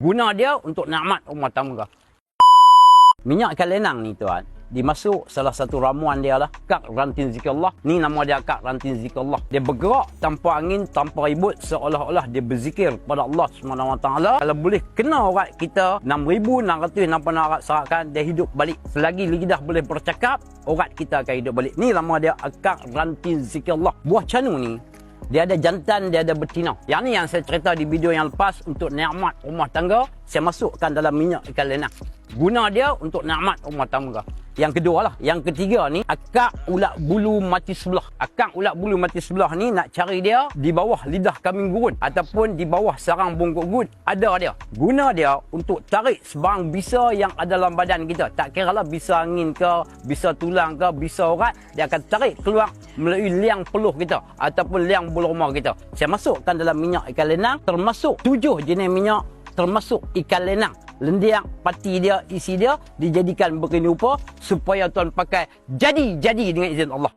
Guna dia untuk nikmat rumah tangga. Minyak ikan lenang ni tuan, dimasuk salah satu ramuan dia lah, kak ranting zikrullah. Ni nama dia kak ranting zikrullah. Dia bergerak tanpa angin, tanpa ribut seolah-olah dia berzikir kepada Allah Taala. Kalau boleh kena urat kita 6666 urat serakan dia hidup balik. Selagi lidah boleh bercakap, urat kita akan hidup balik. Ni nama dia kak ranting zikrullah. Buah canu ni dia ada jantan, dia ada betina. Yang ni yang saya cerita di video yang lepas untuk nikmat rumah tangga, saya masukkan dalam minyak ikan lenang. Guna dia untuk nikmat rumah tangga. Yang kedua lah. Yang ketiga ni, akak ulat bulu mati sebelah. Akak ulat bulu mati sebelah ni nak cari dia di bawah lidah kambing gurun. Ataupun di bawah sarang bongkok gurun. Ada dia. Guna dia untuk tarik sebarang bisa yang ada dalam badan kita. Tak kira lah bisa angin ke, bisa tulang ke, bisa urat. Dia akan tarik keluar melalui liang peluh kita. Ataupun liang bulu rumah kita. Saya masukkan dalam minyak ikan lenang. Termasuk tujuh jenis minyak termasuk ikan lenang. Lendiang, pati dia, isi dia dijadikan begini rupa supaya tuan pakai jadi-jadi dengan izin Allah.